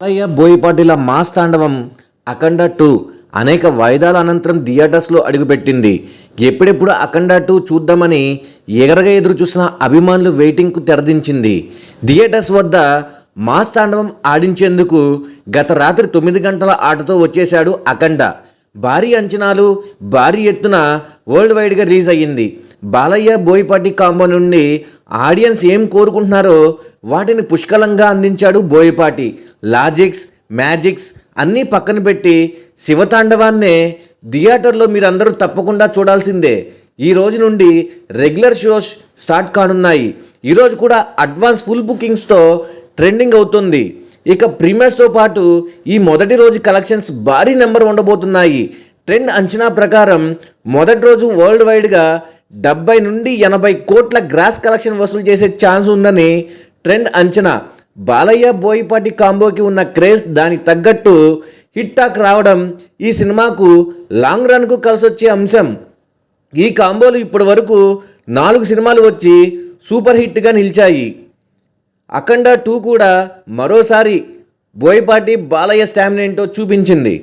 Balayya బోయపాటిల mass తాండవం అఖండ two అనేక వాయిదాల అనంతరం థియేటర్స్లో అడుగుపెట్టింది. ఎప్పుడెప్పుడు అఖండ టూ చూద్దామని ఎగరగా ఎదురు చూసిన అభిమానులు వెయిటింగ్కు తెరదించింది. థియేటర్స్ వద్ద మాస్ తాండవం ఆడించేందుకు గత రాత్రి తొమ్మిది గంటల ఆటతో వచ్చేశాడు అఖండ. భారీ అంచనాలు భారీ ఎత్తున వరల్డ్ వైడ్గా రిలీజ్ అయ్యింది. బాలయ్య బోయపాటి కాంబో నుండి ఆడియన్స్ ఏం కోరుకుంటున్నారో వాటిని పుష్కలంగా అందించాడు బోయపాటి. లాజిక్స్ మ్యాజిక్స్ అన్నీ పక్కన పెట్టి శివతాండవాన్నే థియేటర్లో మీరందరూ తప్పకుండా చూడాల్సిందే. ఈ రోజు నుండి రెగ్యులర్ షోస్ స్టార్ట్ కానున్నాయి. ఈరోజు కూడా అడ్వాన్స్ ఫుల్ బుకింగ్స్తో ట్రెండింగ్ అవుతుంది. ఇక ప్రీమియర్స్తో పాటు ఈ మొదటి రోజు కలెక్షన్స్ భారీ నెంబర్ ఉండబోతున్నాయి. ట్రెండ్ అంచనా ప్రకారం మొదటి రోజు వరల్డ్ వైడ్గా డెబ్బై నుండి ఎనభై కోట్ల గ్రాస్ కలెక్షన్ వసూలు చేసే ఛాన్స్ ఉందని ట్రెండ్ అంచనా. బాలయ్య బోయపాటి కాంబోకి ఉన్న క్రేజ్ దానికి తగ్గట్టు హిట్ టాక్ రావడం ఈ సినిమాకు లాంగ్ రన్కు కలిసొచ్చే అంశం. ఈ కాంబోలు ఇప్పటి వరకు నాలుగు సినిమాలు వచ్చి సూపర్ హిట్గా నిలిచాయి. అఖండ టూ కూడా మరోసారి బోయపాటి బాలయ్య స్టామినా ఏంటో చూపించింది.